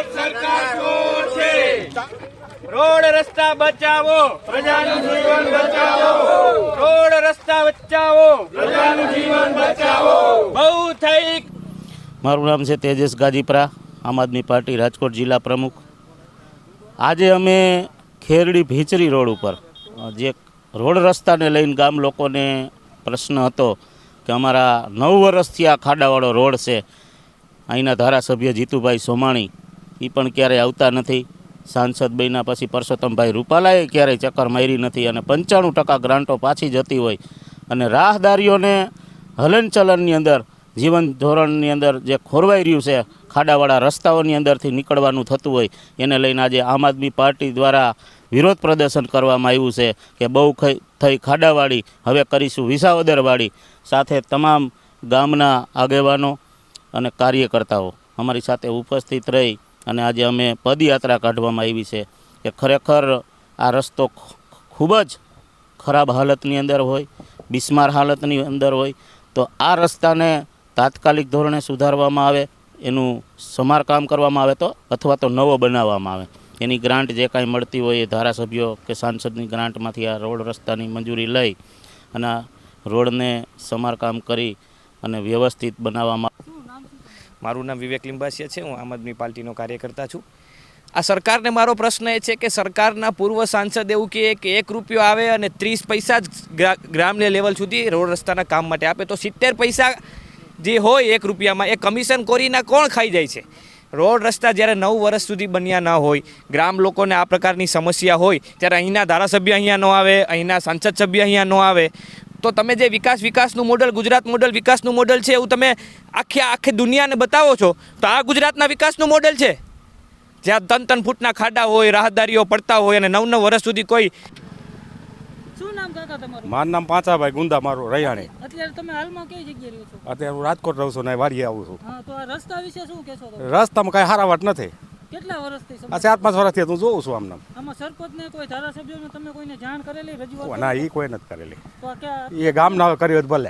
ભાજપ સરકાર છે? રોડ રસ્તા બચાવો. પ્રજાનું જીવન બચાવો. રોડ રસ્તા બચાવો. પ્રજાનું જીવન બચાવો. બહુ થઈ મારું નામ છે તેજસ ગાજીપરા આમ આદમી પાર્ટી રાજકોટ જિલ્લા પ્રમુખ. આજે અમે ખેરડી ભીચરી રોડ ઉપર જે રોડ રસ્તાને લઈને ગામ લોકોને પ્રશ્ન હતો કે અમારા નવ વર્ષથી આ ખાડાવાળો રોડ છે. અહીંના ધારાસભ્ય જીતુભાઈ સોમાણી એ પણ ક્યારેય આવતા નથી. સાંસદ બન્યા પછી પરસોત્તમભાઈ રૂપાલાએ ક્યારેય ચક્કર મારી નથી અને પંચાણું ટકા ગ્રાન્ટો પાછી જતી હોય. અને રાહદારીઓને હલનચલનની અંદર, જીવન ધોરણની અંદર જે ખોરવાઈ રહ્યું છે, ખાડાવાળા રસ્તાઓની અંદરથી નીકળવાનું થતું હોય, એને લઈને આજે આમ આદમી પાર્ટી દ્વારા વિરોધ પ્રદર્શન કરવામાં આવ્યું છે કે બહુ થઈ ખાડાવાળી, હવે કરીશું વિસાવદરવાળી, સાથે તમામ ગામના આગેવાનો અને કાર્યકર્તાઓ અમારી સાથે ઉપસ્થિત રહી અને આજે અમે પદયાત્રા કાઢવામાં આવી છે કે ખરેખર આ રસ્તો ખૂબ જ ખરાબ હાલતની અંદર હોય, બિસ્માર હાલતની અંદર હોય, તો આ રસ્તાને તાત્કાલિક ધોરણે સુધારવામાં આવે, એનું સમારકામ કરવામાં આવે તો, અથવા તો નવો બનાવવામાં આવે. એની ગ્રાન્ટ જે કાંઈ મળતી હોય એ ધારાસભ્યો કે સાંસદની ગ્રાન્ટમાંથી આ રોડ રસ્તાની મંજૂરી લઈ અને રોડને સમારકામ કરી અને વ્યવસ્થિત બનાવવામાં મારું નામ વિવેક લિંબાસિયા છે, હું આમ આદમી પાર્ટીનો કાર્યકર્તા છું. આ સરકારને મારો પ્રશ્ન એ છે કે સરકારના પૂર્વ સાંસદ એવું કહે કે એક રૂપિયો આવે અને ત્રીસ પૈસા જ ગ્રા- ગ્રામ્ય લેવલ સુધી રોડ રસ્તાના કામ માટે આપે, તો સિત્તેર પૈસા જે હોય એક રૂપિયામાં એ કમિશન કોરીના કોણ ખાઈ જાય છે? રોડ રસ્તા જ્યારે નવ વર્ષ સુધી બન્યા ન હોય, ગ્રામ લોકોને આ પ્રકારની સમસ્યા હોય, ત્યારે અહીંના ધારાસભ્ય અહીંયા ન આવે, અહીંના સાંસદ સભ્ય અહીંયા ન આવે તો તમે જે વિકાસ વિકાસનું મોડલ ગુજરાત મોડલ વિકાસનું મોડલ છે એવું તમે આખી આખી દુનિયાને બતાવો છો તો આ ગુજરાતના વિકાસનું મોડલ છે? જ્યાં ત્રણ ત્રણ ફૂટના ખાડા હોય રાહદારીઓ પડતા હોય અને નવ નવ વર્ષ સુધી કોઈ શું નામ કાકા તમારું? મારું નામ પાંચાભાઈ ગુંદા મારું રૈયાણી અત્યારે તમે હાલમાં કઈ જગ્યાએ રહ્યો છો? અત્યારે હું રાજકોટ રહું છું ને વાડીએ આવું છું. હા રસ્તા વિશે શું કહેશો તમે? રસ્તામાં કાંઈ હારા વાત નથી. કેટલા વર્ષથી આ આઠ ચાર પાંચ વર્ષથી હું જોઉં છું આમને આમાં સરપંચને કોઈ ધારાસભ્યોને તમે કોઈને જાણ કરેલી? રજૂઆત ના એ કોઈ નથી કરેલી. તો આ ક્યાં એ ગામના કર્યું ભલે.